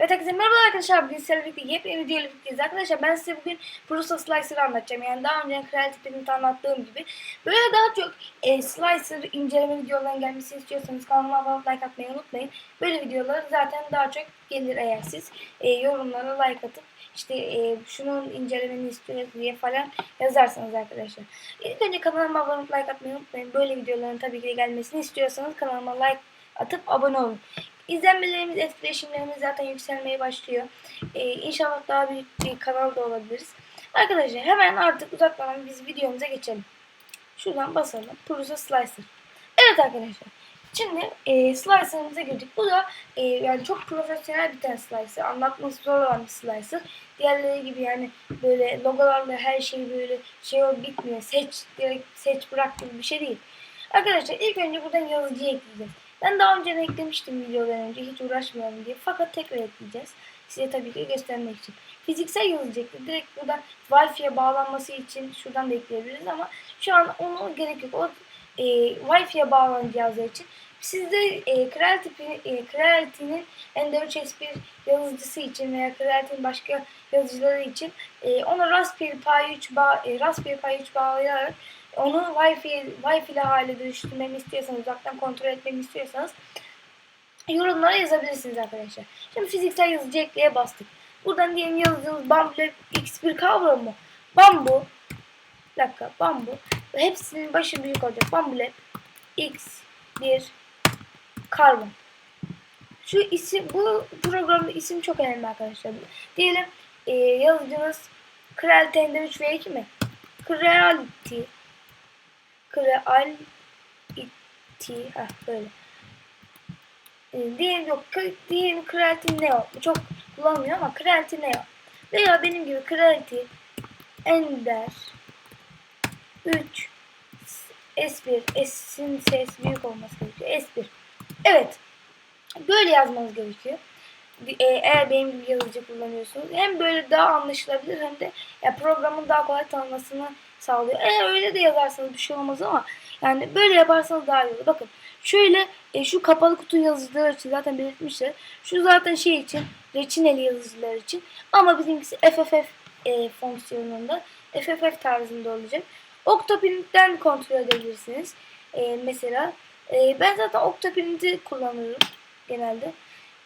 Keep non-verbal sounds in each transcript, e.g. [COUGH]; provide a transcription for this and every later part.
Evet herkese merhaba arkadaşlar. Bugün sizlerle birlikte yepyeni video ile birlikteyiz. Arkadaşlar ben size bugün Prusa Slicer'ı anlatacağım. Yani daha önce Creative Paint'te anlattığım gibi. Böyle daha çok e, Slicer inceleme videolarının gelmesini istiyorsanız kanalıma abone like atmayı unutmayın. Böyle videolar zaten daha çok gelir eğer siz e, yorumlara like atıp işte e, şunun incelemeni istiyoruz diye falan yazarsanız arkadaşlar. İlk önce kanalıma abone olup like atmayı unutmayın. Böyle videoların tabii ki de gelmesini istiyorsanız kanalıma like atıp abone olun. İzlenmelerimiz, etkileşimlerimiz zaten yükselmeye başlıyor. Ee, inşallah daha büyük bir kanal da olabiliriz. Arkadaşlar hemen artık uzatmadan biz videomuza geçelim. Şuradan basalım. Prusa Slicer. Evet arkadaşlar. Şimdi e, Slicer'ımıza girdik. Bu da e, yani çok profesyonel bir tane Slicer. Anlatması zor olan bir Slicer. Diğerleri gibi yani böyle logolarla her şey böyle şey ol bitmiyor. Seç, direkt seç bırak gibi bir şey değil. Arkadaşlar ilk önce buradan yazıcı ekleyeceğiz. Ben daha önce eklemiştim videodan önce hiç uğraşmayalım diye. Fakat tekrar ekleyeceğiz. Size tabii ki göstermek için. Fiziksel yazıcı direkt buradan Wi-Fi'ye bağlanması için şuradan da ekleyebiliriz ama şu an onu gerek yok. O e, Wi-Fi'ye bağlanan cihazlar için. Sizde e, Creality, e, Creality'nin Ender 3 S1 yazıcısı için veya Creality'nin başka yazıcıları için e, ona Raspberry Pi 3 bağ, e, Raspberry Pi 3 bağlayarak onu Wi-Fi, Wi-Fi ile hale dönüştürmemi istiyorsanız, uzaktan kontrol etmemi istiyorsanız yorumlara yazabilirsiniz arkadaşlar. Şimdi fiziksel yazıcı ekleye bastık. Buradan diyelim yazdığımız Bambu X1 kavramı mı? Bambu bir dakika Bambu hepsinin başı büyük olacak. Bambu X1 karbon. Şu isim bu programda isim çok önemli arkadaşlar. Diyelim e, yazıcınız Creality Ender 3 ve 2 mi? Creality Creality ha böyle. E, diyelim yok diyelim Creality Neo. Bu çok kullanmıyor ama Creality Neo. Veya benim gibi Creality Ender 3 S1 S'in ses büyük olması gerekiyor. S1. Evet. Böyle yazmanız gerekiyor. E, eğer benim gibi yazıcı kullanıyorsunuz. Hem böyle daha anlaşılabilir hem de ya programın daha kolay tanınmasını sağlıyor. Eğer öyle de yazarsanız bir şey olmaz ama yani böyle yaparsanız daha iyi olur. Bakın şöyle e, şu kapalı kutu yazıcılar için zaten belirtmişler. Şu zaten şey için reçineli yazıcılar için ama bizimkisi FFF e, fonksiyonunda FFF tarzında olacak. Octoprint'ten kontrol edebilirsiniz. E, mesela e, ben zaten Octoprint'i kullanıyorum genelde.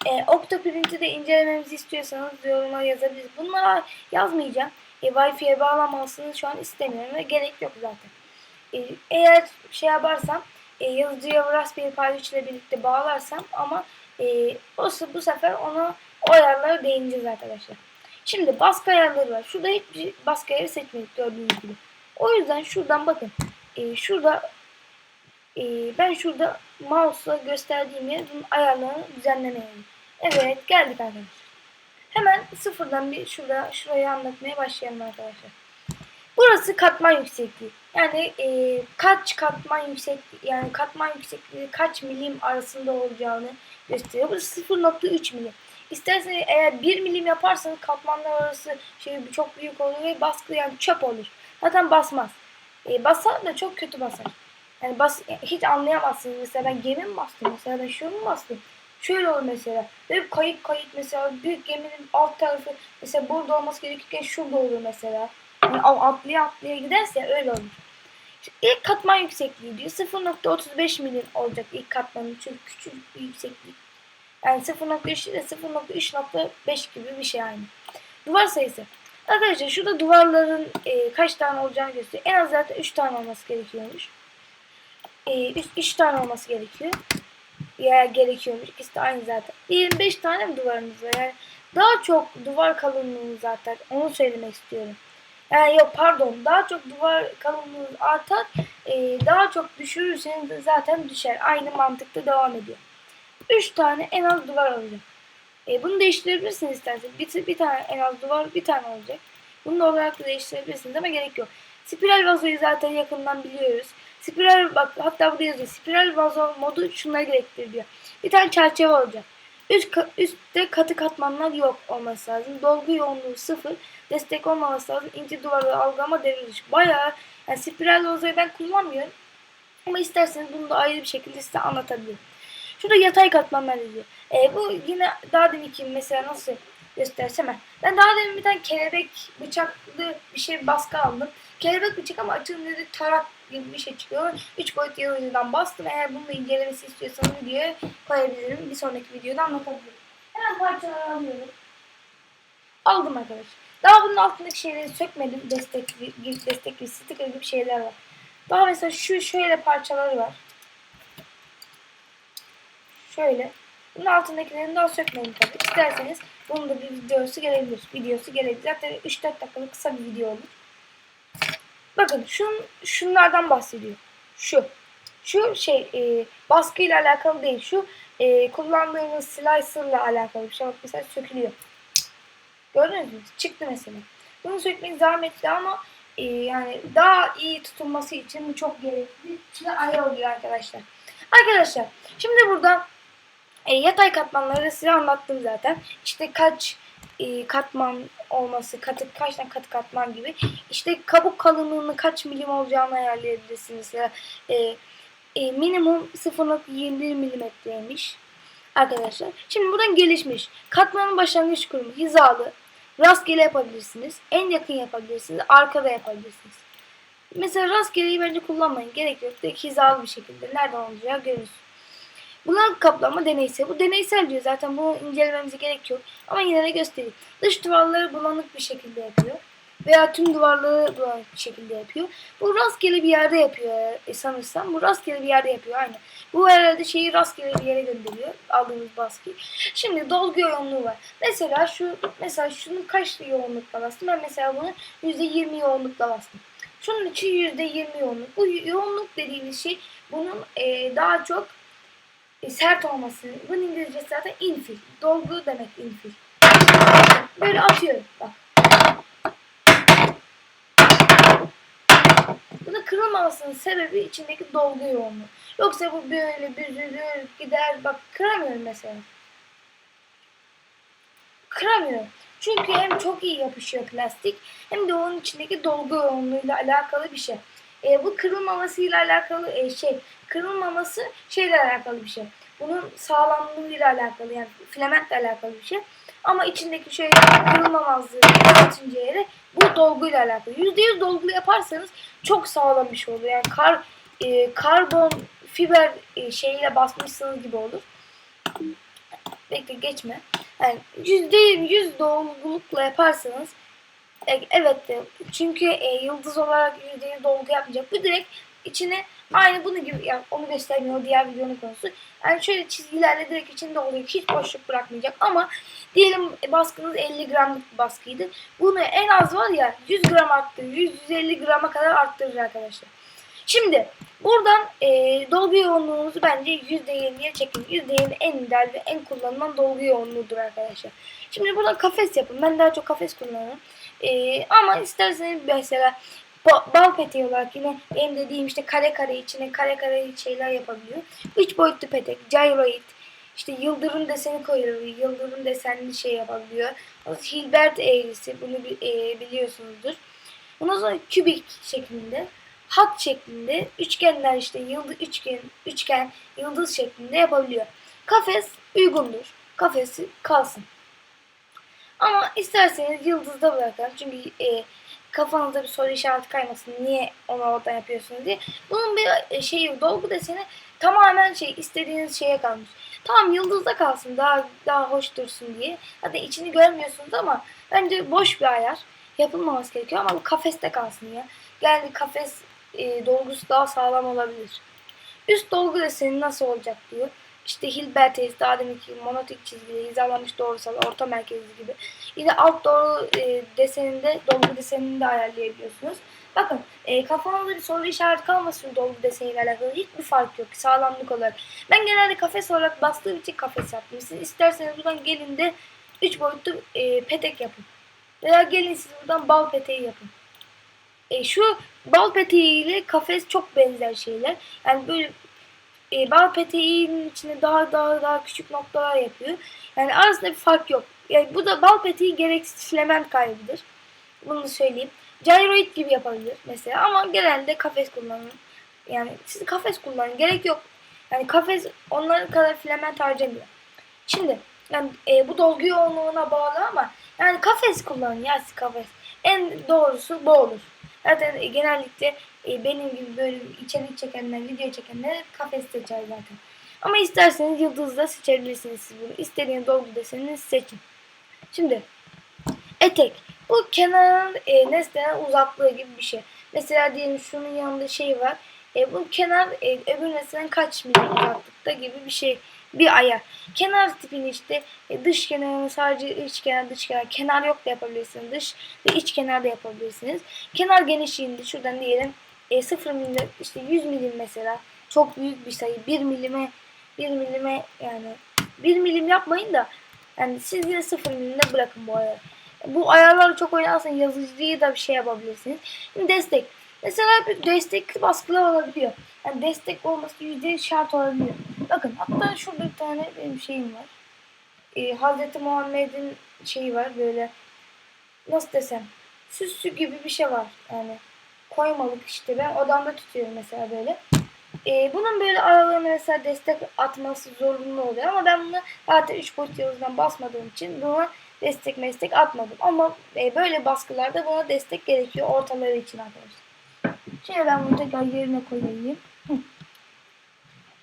E, Octoprint'i de incelememizi istiyorsanız yoruma yazabilirsiniz. Bunlara yazmayacağım. E, Wi-Fi'ye bağlanmasını şu an istemiyorum ve gerek yok zaten. E, eğer şey yaparsam e, yazıcıya Raspberry Pi 3 ile birlikte bağlarsam ama e, o, bu sefer ona o ayarlara değineceğiz arkadaşlar. Şimdi baskı ayarları var. Şurada hiçbir baskı ayarı seçmedik gördüğünüz gibi. O yüzden şuradan bakın. E, şurada e, ben şurada mouse'la gösterdiğim yer bunun ayarlarını düzenlemeye. Evet geldik arkadaşlar. Hemen sıfırdan bir şurada şurayı anlatmaya başlayalım arkadaşlar. Burası katman yüksekliği. Yani e, kaç katman yüksekliği yani katman yüksekliği kaç milim arasında olacağını gösteriyor. Burası 0.3 milim. İsterseniz eğer 1 milim yaparsanız katmanlar arası şey çok büyük olur ve baskı yani çöp olur. Zaten basmaz. E, basar da çok kötü basar. Yani bas, hiç anlayamazsınız. Mesela ben gemi mi bastım? Mesela ben şunu mu bastım? Şöyle olur mesela. Böyle kayık kayık mesela büyük geminin alt tarafı mesela burada olması gerekirken şurada olur mesela. Yani atlaya atlaya giderse öyle olur. Şimdi ilk katman yüksekliği diyor 0.35 milim olacak ilk katmanın çünkü küçük bir yükseklik. Yani 0.3 ile 0.3.5 gibi bir şey aynı. Duvar sayısı. Arkadaşlar şurada duvarların e, kaç tane olacağını gösteriyor. En az zaten 3 tane olması gerekiyormuş. 3 e, 3 tane olması gerekiyor. Ya gerekiyormuş. De aynı zaten. 25 tane mi duvarınız var? Yani daha çok duvar kalınlığı zaten. Onu söylemek istiyorum. Yani yok pardon. Daha çok duvar kalınlığı artar. E, daha çok düşürürseniz de zaten düşer. Aynı mantıkta devam ediyor. 3 tane en az duvar olacak. E, bunu değiştirebilirsiniz isterseniz. Bir, bir tane en az duvar bir tane olacak. Bunu da olarak da değiştirebilirsiniz ama gerek yok. Spiral vazoyu zaten yakından biliyoruz. Spiral bak hatta burada yazıyor. Spiral vazo modu şunları gerektirir diyor. Bir tane çerçeve olacak. Üst, üstte katı katmanlar yok olması lazım. Dolgu yoğunluğu sıfır. Destek olmaması lazım. İnce duvarları algılama devre dışı. Bayağı yani spiral vazoyu ben kullanmıyorum. Ama isterseniz bunu da ayrı bir şekilde size anlatabilirim. Şurada yatay katmanlar yazıyor. E, bu yine daha deminki mesela nasıl göstersem ben. Ben daha demin bir tane kelebek bıçaklı bir şey baskı aldım. Kelebek bıçak ama açılınca da tarak gibi bir şey çıkıyor. 3 boyut yazıcıdan bastım. Eğer bunun incelemesi istiyorsanız videoya koyabilirim. Bir sonraki videoda anlatabilirim. Hemen parçaları alıyorum. Aldım arkadaşlar. Daha bunun altındaki şeyleri sökmedim. Destekli, destekli sticker gibi şeyler var. Daha mesela şu şöyle parçaları var. Şöyle. Bunun altındakilerini daha sökmedim tabii. İsterseniz bunun da bir videosu gelebilir. Videosu gelebilir. Zaten 3-4 dakikalık kısa bir video olur. Bakın şun, şunlardan bahsediyor. Şu. Şu şey e, baskıyla alakalı değil. Şu e, kullandığımız slicer'la alakalı bir şey. Bak mesela sökülüyor. Gördünüz mü? Çıktı mesela. Bunu sökmek zahmetli ama e, yani daha iyi tutulması için çok gerekli. Şimdi ayrı oluyor arkadaşlar. Arkadaşlar şimdi burada e, yatay katmanları size anlattım zaten. İşte kaç e, katman olması, katı, kaç tane katı katman gibi. İşte kabuk kalınlığını kaç milim olacağını ayarlayabilirsiniz. Mesela, e, e, minimum 0.21 milimetreymiş arkadaşlar. Şimdi buradan gelişmiş. Katmanın başlangıç kurumu hizalı. Rastgele yapabilirsiniz. En yakın yapabilirsiniz. Arkada yapabilirsiniz. Mesela rastgeleyi bence kullanmayın. Gerek yok. Direkt hizalı bir şekilde. Nereden olacağı görürsünüz. Buna kaplama deneysel. Bu deneysel diyor zaten bunu incelememize gerek yok. Ama yine de göstereyim. Dış duvarları bulanık bir şekilde yapıyor. Veya tüm duvarları bulanık bir şekilde yapıyor. Bu rastgele bir yerde yapıyor e, sanırsam. Bu rastgele bir yerde yapıyor aynı. Bu herhalde şeyi rastgele bir yere gönderiyor. Aldığımız baskıyı. Şimdi dolgu yoğunluğu var. Mesela şu mesela şunun kaç yoğunlukla bastım? Ben mesela bunu %20 yoğunlukla bastım. Şunun için %20 yoğunluk. Bu yoğunluk dediğimiz şey bunun e, daha çok sert olması. Bunun İngilizcesi zaten infil. Dolgu demek infil. Böyle atıyorum. Bak. Bunun kırılmamasının sebebi içindeki dolgu yoğunluğu. Yoksa bu böyle büzülür gider. Bak kıramıyorum mesela. Kıramıyorum. Çünkü hem çok iyi yapışıyor plastik hem de onun içindeki dolgu yoğunluğuyla alakalı bir şey. E, bu kırılmamasıyla alakalı e, şey, kırılmaması şeyle alakalı bir şey. Bunun sağlamlığıyla alakalı yani filamentle alakalı bir şey. Ama içindeki şey kırılmamazlığı kaçıncı yere bu dolguyla alakalı. %100 dolgulu yaparsanız çok sağlam bir şey olur. Yani kar e, karbon fiber e, şeyiyle basmışsınız gibi olur. Bekle geçme. Yani %100 dolgulukla yaparsanız e, evet çünkü e, yıldız olarak %100 dolgu yapmayacak. Bu direkt içine aynı bunu gibi yani onu göstermiyor diğer videonun konusu. Yani şöyle çizgilerle direkt içinde oluyor. Hiç boşluk bırakmayacak ama diyelim baskınız 50 gramlık bir baskıydı. Bunu en az var ya 100 gram arttırır. 100-150 grama kadar arttırır arkadaşlar. Şimdi buradan e, dolgu yoğunluğunuzu bence %20'ye çekin. %20 en ideal ve en kullanılan dolgu yoğunluğudur arkadaşlar. Şimdi buradan kafes yapın. Ben daha çok kafes kullanıyorum. E, ama isterseniz mesela bal peteği olarak yine benim dediğim işte kare kare içine kare kare şeyler yapabiliyor. Üç boyutlu petek, gyroid, işte yıldırım deseni koyuyor. Yıldırım desenli şey yapabiliyor. Hilbert eğrisi bunu e, biliyorsunuzdur. Ondan sonra kübik şeklinde hat şeklinde üçgenler işte yıldız üçgen üçgen yıldız şeklinde yapabiliyor. Kafes uygundur. Kafesi kalsın. Ama isterseniz yıldızda bırakalım. Çünkü e, kafanızda bir soru işareti kaymasın. Niye onu oradan yapıyorsunuz diye. Bunun bir e, şeyi dolgu deseni tamamen şey istediğiniz şeye kalmış. Tamam yıldızda kalsın daha daha hoş dursun diye. Hadi içini görmüyorsunuz ama bence boş bir ayar. Yapılmaması gerekiyor ama bu kafeste kalsın ya. Yani kafes e, dolgusu daha sağlam olabilir. Üst dolgu deseni nasıl olacak diyor. İşte Hilbert daha deminki monotik çizgili, hizalanmış doğrusal, orta merkezli gibi. Yine alt doğru e, deseninde, dolgu desenini de ayarlayabiliyorsunuz. Bakın e, kafanızda bir soru işareti kalmasın dolgu deseniyle alakalı hiçbir fark yok sağlamlık olarak. Ben genelde kafes olarak bastığım için kafes yaptım. Siz isterseniz buradan gelin de 3 boyutlu e, petek yapın. Veya gelin siz buradan bal peteği yapın. E, şu bal peteği ile kafes çok benzer şeyler. Yani böyle e, bal peteğinin içine daha daha daha küçük noktalar yapıyor. Yani arasında bir fark yok. Yani bu da bal peteği gereksiz filament kaybıdır. Bunu söyleyeyim. Gyroid gibi yapabilir mesela ama genelde kafes kullanın. Yani siz kafes kullanın. Gerek yok. Yani kafes onların kadar filament harcamıyor. Şimdi yani e, bu dolgu yoğunluğuna bağlı ama yani kafes kullanın ya siz kafes. En doğrusu bu olur. Zaten e, genellikle e, benim gibi böyle içerik çekenler, video çekenler kafes seçer zaten. Ama isterseniz yıldızla seçebilirsiniz siz bunu. İstediğiniz dolgu desenini seçin. Şimdi etek. Bu kenarın e, nesnenin uzaklığı gibi bir şey. Mesela diyelim şunun yanında şey var. E, bu kenar e, öbür nesnenin kaç milim uzaklıkta gibi bir şey. Bir ayar. Kenar tipini işte e, dış kenarını sadece iç kenar dış kenar. Kenar yok da yapabilirsiniz. Dış ve iç kenar da yapabilirsiniz. Kenar genişliğini de şuradan diyelim e, 0 milim işte 100 milim mesela. Çok büyük bir sayı. 1 milime 1 milime yani 1 milim yapmayın da yani siz yine 0 milimde bırakın bu ayarı. Bu ayarları çok oynarsanız yazıcıyı da bir şey yapabilirsiniz. Şimdi destek. Mesela bir destek baskılar olabiliyor. Yani destek olması yüzde şart olabiliyor. Bakın hatta şurada bir tane benim şeyim var. Ee, Hazreti Muhammed'in şeyi var böyle nasıl desem süslü gibi bir şey var yani koymalık işte ben odamda tutuyorum mesela böyle. Ee, bunun böyle aralarına mesela destek atması zorunlu oluyor ama ben bunu zaten 3 boyut yıldızdan basmadığım için buna destek meslek atmadım. Ama e, böyle baskılarda buna destek gerekiyor ortaları için arkadaşlar. Şimdi ben bunu tekrar yerine koyayım. Hı.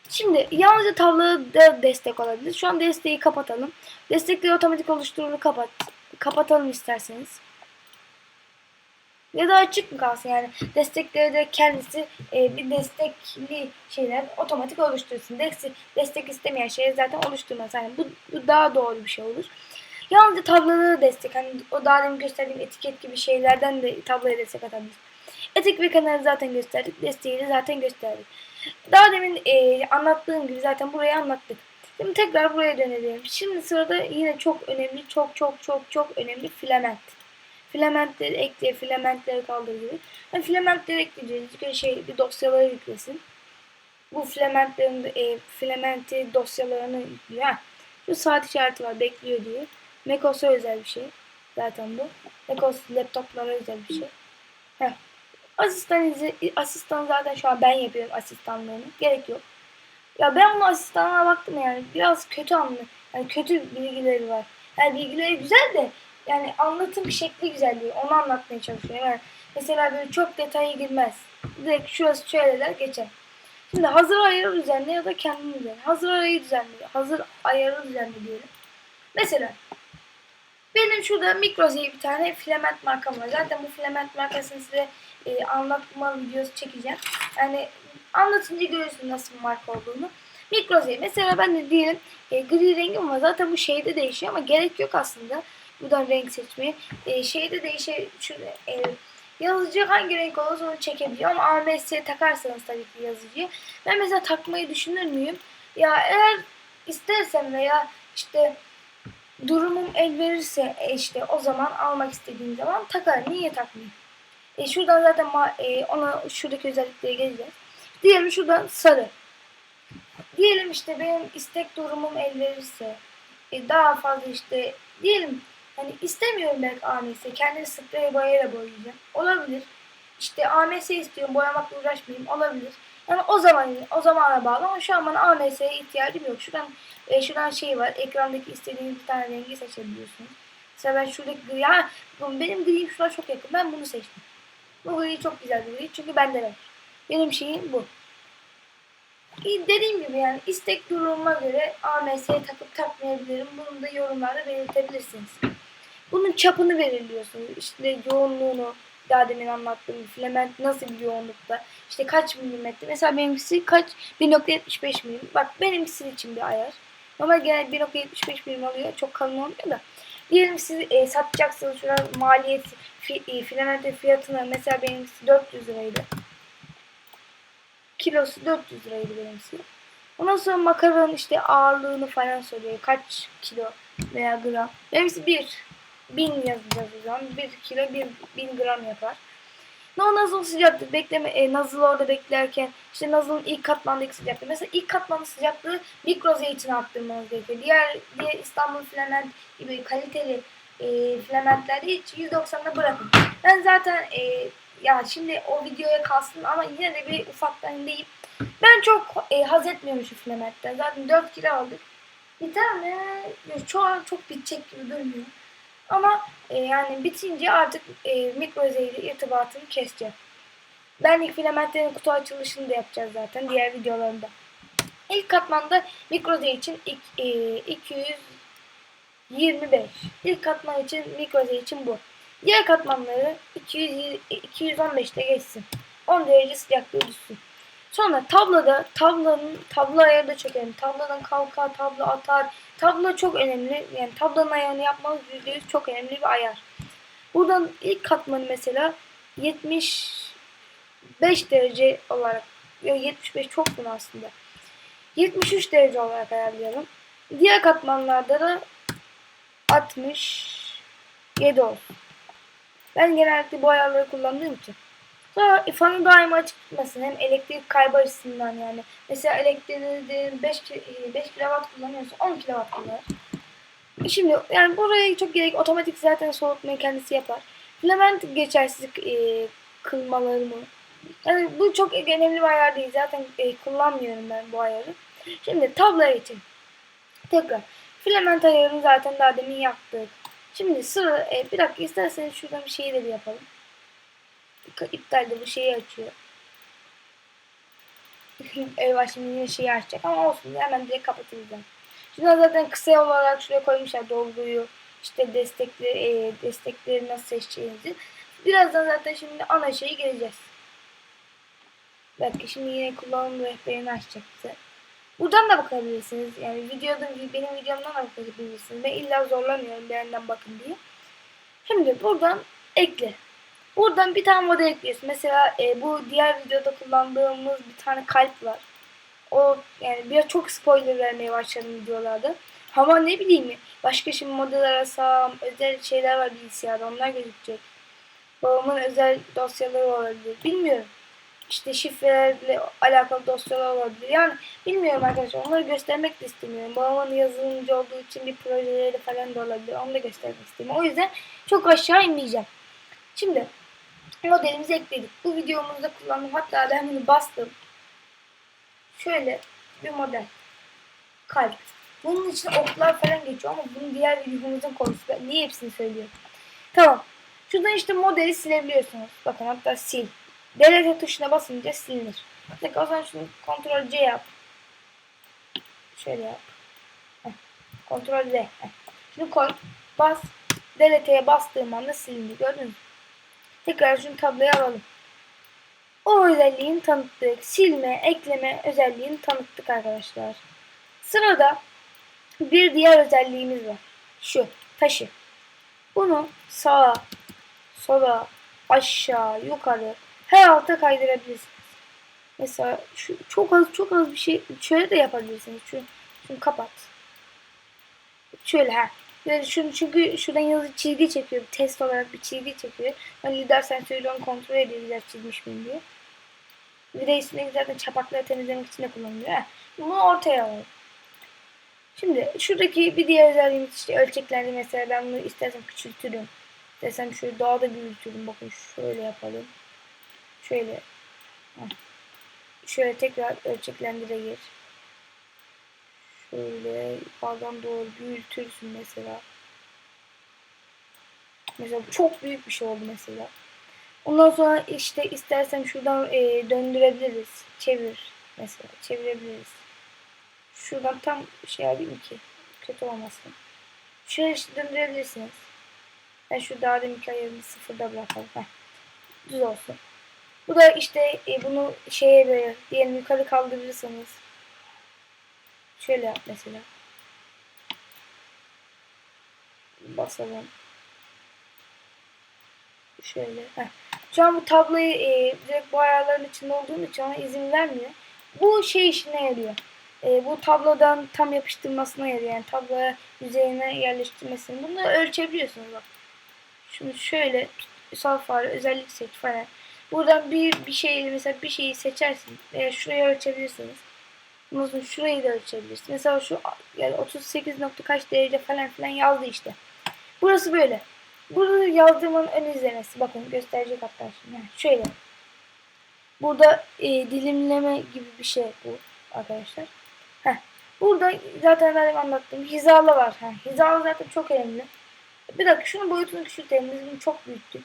Şimdi yalnızca tabloda da destek olabilir. Şu an desteği kapatalım. Destekleri otomatik oluşturulu kapat. Kapatalım isterseniz. Ya da açık mı kalsın yani destekleri de kendisi e, bir destekli şeyler otomatik oluştursun. Destek, destek istemeyen şeyleri zaten oluşturmaz. Yani bu, bu daha doğru bir şey olur. Yalnızca tablolara destek. Hani o daha demin gösterdiğim etiket gibi şeylerden de tabloya destek atabiliriz. Etek ve kanalı zaten gösterdik. Desteği de zaten gösterdik. Daha demin e, anlattığım gibi zaten burayı anlattık. Şimdi tekrar buraya dönelim. Şimdi sırada yine çok önemli, çok çok çok çok önemli filament. Filamentleri ekle, filamentleri kaldır gibi. Yani filamentleri ekleyeceğiz. Bir şey bir dosyaları yüklesin. Bu filamentlerin e, filamenti dosyalarını yüklüyor. Ha. Şu saat işareti var bekliyor diye. macOS'a özel bir şey. Zaten bu. macOS laptoplara özel bir şey. Heh. Asistan, asistan zaten şu an ben yapıyorum asistanlığını. Gerek yok. Ya ben onun asistanına baktım yani biraz kötü anlı. Yani kötü bilgileri var. Yani bilgileri güzel de yani anlatım şekli güzel değil. Onu anlatmaya çalışıyorum. Yani mesela böyle çok detaya girmez. Direkt şurası şöyle der geçer. Şimdi hazır ayarı düzenle ya da kendin düzenle. Hazır ayarı düzenle. Hazır ayarı düzenle diyelim. Mesela benim şurada Micros diye bir tane filament markam var. Zaten bu filament markasını size e, anlatma videosu çekeceğim. Yani anlatınca görürsün nasıl bir marka olduğunu. Micros diye. Mesela ben de diyelim e, gri rengim var. Zaten bu şeyde değişiyor ama gerek yok aslında. Buradan renk seçmeye. E, şeyde değişiyor. Şurada, e, yazıcı hangi renk olursa onu çekebiliyor ama AMS'ye takarsanız tabii ki yazıcıyı. Ben mesela takmayı düşünür müyüm? Ya eğer istersem veya işte durumum el verirse e, işte o zaman almak istediğim zaman takarım. Niye takmayayım? E, şuradan zaten e, ona şuradaki özelliklere geleceğiz. Diyelim şuradan sarı. Diyelim işte benim istek durumum el verirse e, daha fazla işte diyelim hani istemiyorum belki AMS. Kendimi sprey boyayla boyayacağım. Olabilir. İşte AMS istiyorum boyamakla uğraşmayayım. Olabilir. Yani o zaman o zamana bağlı ama şu an bana AMS'ye ihtiyacım yok. Şuradan e, şuradan şey var. Ekrandaki istediğiniz bir tane rengi seçebiliyorsunuz. Mesela ben şuradaki gri, benim gri şuna çok yakın. Ben bunu seçtim. Bu gri çok güzel bir gri çünkü bende var. Benim şeyim bu. E, Dediğim gibi yani istek durumuma göre AMS'ye takıp takmayabilirim. Bunu da yorumlarda belirtebilirsiniz. Bunun çapını belirliyorsunuz. İşte yoğunluğunu, daha demin anlattığım filament nasıl bir yoğunlukta. İşte kaç milimetre. Mesela benimkisi kaç? 1.75 milim. Bak benimkisi için bir ayar. Ama genel 1.75 milim alıyor. Çok kalın olmuyor da. Diyelim siz e, satacaksınız. Şuradan maliyet fi, e, filamentin fiyatını mesela benimkisi 400 liraydı. Kilosu 400 liraydı benimkisi. Ondan sonra makaronun işte ağırlığını falan söylüyor. Kaç kilo veya gram. Benimkisi 1. 1000 yazacağız o zaman. 1 kilo 1, 1000 gram yapar. No nazıl sıcaklığı bekleme e, nazıl orada beklerken işte nazılın ilk katmandaki sıcaklığı. Mesela ilk katmanın sıcaklığı mikrozeytin arttırmanız gerekiyor. Diğer diğer İstanbul filament gibi kaliteli e, filamentleri hiç 190'da bırakın. Ben zaten e, ya şimdi o videoya kalsın ama yine de bir ufaktan diyeyim. Ben çok e, haz etmiyorum şu filamentten. Zaten 4 kilo aldık. Bir tane şu an çok bitecek gibi durmuyor. Ama e, yani bitince artık e, mikro ile irtibatını keseceğim. Ben ilk filamentlerin kutu açılışını da yapacağız zaten diğer videolarında. İlk katmanda mikro için ilk, e, 225. İlk katman için mikro için bu. Diğer katmanları 200, 215'te geçsin. 10 derece sıcaklığı düşsün. Sonra tabloda tablonun tablo ayarı da çok önemli. Tablodan kalkar, tablo atar. Tablo çok önemli. Yani tablonun ayarını yapmanız %100 çok önemli bir ayar. Buradan ilk katmanı mesela 75 derece olarak ya 75 çok bunu aslında. 73 derece olarak ayarlayalım. Diğer katmanlarda da 67 olsun. Ben genellikle bu ayarları kullandığım için. Sonra fanı daima açık tutmasın. Hem elektrik kaybı açısından yani. Mesela elektriğini 5, 5 kW kullanıyorsa 10 kW kullanır. Şimdi yani buraya çok gerek otomatik zaten soğutmayı kendisi yapar. Filament geçersizlik e, kılmalarını. Yani bu çok önemli bir ayar değil. Zaten e, kullanmıyorum ben bu ayarı. Şimdi tabloya geçelim. Tekrar. Filament ayarını zaten daha demin yaptık. Şimdi sıra e, bir dakika isterseniz şuradan bir şeyi de bir yapalım. İptal de bu şeyi açıyor. [LAUGHS] Eyvah şimdi yine şeyi açacak ama olsun hemen direkt kapatacağım. Şimdi zaten kısa olarak şuraya koymuşlar dolguyu işte destekli e, destekleri nasıl seçeceğinizi. Birazdan zaten şimdi ana şeyi geleceğiz. Belki şimdi yine kullanım rehberini açacak bize. Buradan da bakabilirsiniz. Yani videoda benim videomdan da bakabilirsiniz. Ben illa zorlamıyorum bir yandan bakın diye. Şimdi buradan ekle. Buradan bir tane model ekliyorsun. Mesela e, bu diğer videoda kullandığımız bir tane kalp var. O yani biraz çok spoiler vermeye başladım videolarda. Ama ne bileyim başka şimdi model arasam özel şeyler var bilgisayarda onlar gözükecek. Babamın özel dosyaları olabilir. Bilmiyorum. İşte şifrelerle alakalı dosyalar olabilir. Yani bilmiyorum arkadaşlar. Onları göstermek de istemiyorum. Babamın yazılımcı olduğu için bir projeleri falan da olabilir. Onu da göstermek istemiyorum. O yüzden çok aşağı inmeyeceğim. Şimdi modelimizi ekledik. Bu videomuzda kullandım. Hatta ben bunu bastım. Şöyle bir model. Kalp. Bunun içine oklar falan geçiyor ama bunu diğer videomuzun konusu. Ben niye hepsini söylüyorum? Tamam. Şuradan işte modeli silebiliyorsunuz. Bakın hatta sil. Delete tuşuna basınca silinir. Tekrar o zaman şunu Ctrl C yap. Şöyle yap. Heh. Ctrl Z. Şunu koy. Bas. Delete'ye bastığım anda silindi. Gördünüz mü? Tekrar şunu tabloya alalım. O özelliğini tanıttık. Silme, ekleme özelliğini tanıttık arkadaşlar. Sırada bir diğer özelliğimiz var. Şu taşı. Bunu sağa, sola, aşağı, yukarı her alta kaydırabilirsiniz. Mesela şu çok az çok az bir şey şöyle de yapabilirsiniz. Şunu, şunu kapat. Şöyle ha. Yani şunu çünkü şuradan yazı çizgi çekiyor. Test olarak bir çizgi çekiyor. Ben lider sensörüyle onu kontrol lider çizmiş miyim diye. Bir de üstündeki zaten çapakları temizlemek için de kullanılıyor. Ha. Bunu ortaya alalım. Şimdi şuradaki bir diğer özelliğimiz işte ölçeklendi mesela ben bunu istersem küçültürüm. Desem şöyle daha da büyütürüm. Bakın şöyle yapalım. Şöyle. Şöyle tekrar ölçeklendire gir. Şöyle yukarıdan doğru büyütürsün mesela. Mesela çok büyük bir şey oldu mesela. Ondan sonra işte istersen şuradan e, döndürebiliriz. Çevir mesela. Çevirebiliriz. Şuradan tam şey yapayım ki kötü olmasın. Şöyle işte döndürebilirsiniz. Ben şu daha deminki ayarını sıfırda bırakalım. Heh. Düz olsun. Bu da işte e, bunu şeye böyle diyelim yukarı kaldırırsanız şöyle yap mesela. Basalım. Şöyle. Heh. Şu an bu tabloyu e, direkt bu ayarların içinde olduğum için izin vermiyor. Bu şey işine yarıyor. E, bu tablodan tam yapıştırmasına yarıyor. Yani tabloya üzerine yerleştirmesini. Bunu ölçebiliyorsunuz bak. Şunu şöyle sağ fare özellik seç falan. Buradan bir bir şey mesela bir şeyi seçersin veya şurayı ölçebilirsiniz. Sonra şurayı da ölçebilirsiniz. Mesela şu yani 38 nokta kaç derece falan filan yazdı işte. Burası böyle. Burada yazdığımın ön izlemesi. Bakın gösterecek hatta şimdi. Yani şöyle. Burada e, dilimleme gibi bir şey bu arkadaşlar. Heh. Burada zaten benim anlattığım hizalı var. Ha, hizalı zaten çok önemli. Bir dakika şunun boyutunu küçültelim. Biz çok büyüttük.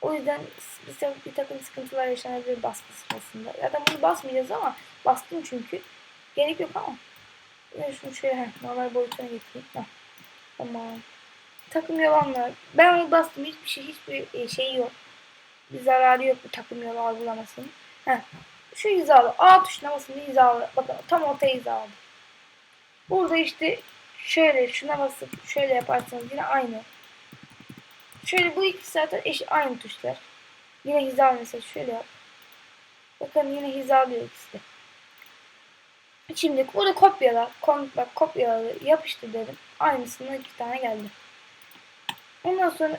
O yüzden bir takım sıkıntılar yaşanabilir baskı sırasında. Zaten bunu basmayacağız ama bastım çünkü. Gerek yok ama. Ben şunu şöyle heh, normal boyutuna getireyim. Heh. Tamam. Takım yalanlar. Ben onu bastım. Hiçbir şey, hiçbir e, şeyi yok. Bir zararı yok bu takım yolu algılamasının. Heh. Şu hizalı. A tuşuna basın hizalı. Bakın tam ortaya hizalı. Burada işte şöyle şuna basıp şöyle yaparsanız yine aynı. Şöyle bu ikisi zaten eş aynı tuşlar. Yine hizalı mesela şöyle yap. Bakın yine hizalıyor ikisi de. Şimdi burada kopyala, kon, bak kopyala, yapıştır dedim. Aynısından iki tane geldi. Ondan sonra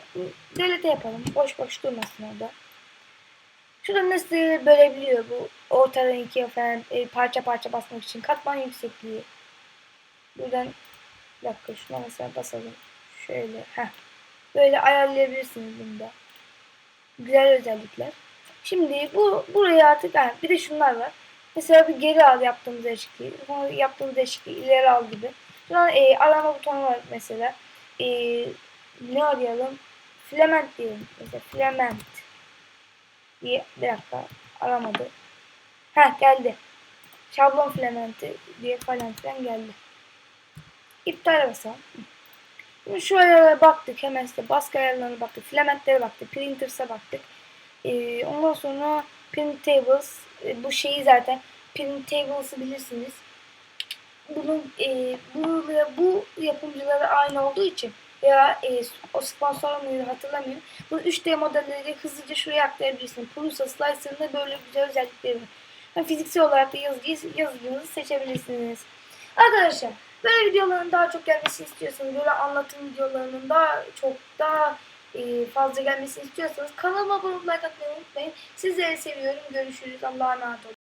delete yapalım. Boş boş durmasın orada. Şurada nasıl bölebiliyor bu ortadan ikiye falan e, parça parça basmak için katman yüksekliği. Buradan bir dakika şuna mesela basalım. Şöyle heh. Böyle ayarlayabilirsiniz bunda. Güzel özellikler. Şimdi bu buraya artık yani bir de şunlar var. Mesela bir geri al yaptığımız değişikliği. Sonra yaptığımız değişikliği ileri al gibi. Sonra e, arama butonu var mesela. E, ne arayalım? Filament diyelim. Mesela filament diye bir dakika aramadı. Ha geldi. Şablon filamenti diye falan filan geldi. İptal basalım. Şimdi şu ayarlara baktık. Hemen size baskı ayarlarına baktık. Filamentlere baktık. Printers'a baktık. Ee, ondan sonra print tables e, bu şeyi zaten print tables'ı bilirsiniz. Bunun e, bu, bu yapımcıları aynı olduğu için veya e, o sponsor muydu hatırlamıyorum. Bu 3D modelleri hızlıca şuraya aktarabilirsiniz. Prusa Slicer'ında böyle güzel özellikleri var. Yani fiziksel olarak da yazıcıyı, yazıcınızı seçebilirsiniz. Arkadaşlar böyle videoların daha çok gelmesini istiyorsanız, böyle anlatım videolarının daha çok daha fazla gelmesini istiyorsanız kanalıma abone olmayı unutmayın. Sizleri seviyorum. Görüşürüz. Allah'a emanet olun.